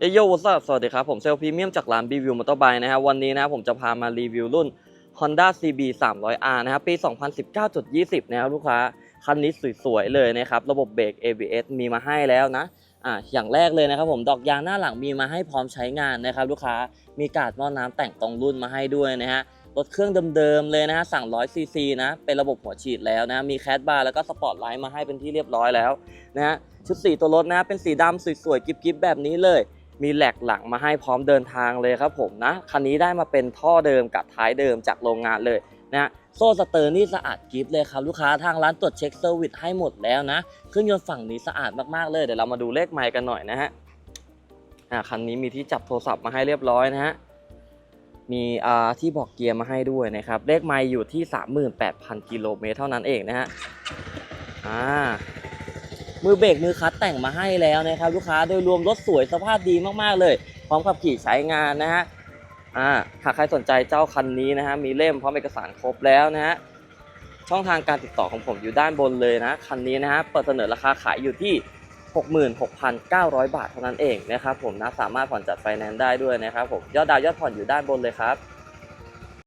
เอยโยวัสสวัสดีครับ ผมเซลพรีเมียมจากร้าน b ีวิวมอเตอร์ไบนะฮะวันนี้นะครับผมจะพามารีวิวรุ่น Honda CB 300R นะครับปี 2019.20 นะครับลูกค้า คันนี้สวยๆเลยนะครับ ระบบเบรก ABS มีมาให้แล้วนะอะอย่างแรกเลยนะครับผมดอกยางหน้าหลังมีมาให้พร้อมใช้งานนะครับ ลูกค้ามีกาดหม้อน้ำแต่งตรงรุ่นมาให้ด้วยนะฮะรถเครื่องเดิมๆเลยนะฮะสั่ง100ซีซีนะ เป็นระบบหัวฉีดแล้วนะ มีแคดบาร์แล้วก็สปอร์ตไลท์มาให้เป็นที่เรียบร้อยแล้วนะฮะชุดสีตัวรถนะเป็นสีดำสวยๆกิ๊บๆแบบนี้เลย มีแหลกหลังมาให้พร้อมเดินทางเลยครับผมนะคันนี้ได้มาเป็นท่อเดิมกับท้ายเดิมจากโรงงานเลยนะโซ่สเตอร์นี่สะอาดกิฟเลยครับลูกค้าทางร้านตรวจเช็คเซอร์วิสให้หมดแล้วนะเครื่องยนต์ฝั่งนี้สะอาดมากๆเลยเดี๋ยวเรามาดูเลขไมล์กันหน่อยนะฮะอ่าคันนี้มีที่จับโทรศัพท์มาให้เรียบร้อยนะฮะมีอ่าที่บอกเกียร์มาให้ด้วยนะครับเลขไมล์อยู่ที่ 38,000กิโลเมตรเท่านั้นเองนะฮะอ่า มือเบรกมือคัตแต่งมาให้แล้วนะครับ ลูกค้าโดยรวมรถสวยสภาพดีมากๆเลย พร้อมขับขี่ใช้งานนะฮะอ่าหากใครสนใจเจ้าคันนี้นะฮะมีเล่มพร้อมเอกสารครบแล้วนะฮะช่องทางการติดต่อของผมอยู่ด้านบนเลยนะคันนี้นะฮะเปิดเสนอราคาขายอยู่ที่ 66,900 บาทเท่านั้นเองนะครับผมนะสามารถผ่อนจัดไฟแนนซ์ได้ด้วยนะครับผมยอดดาว ยอดผ่อนอยู่ด้านบนเลยครับ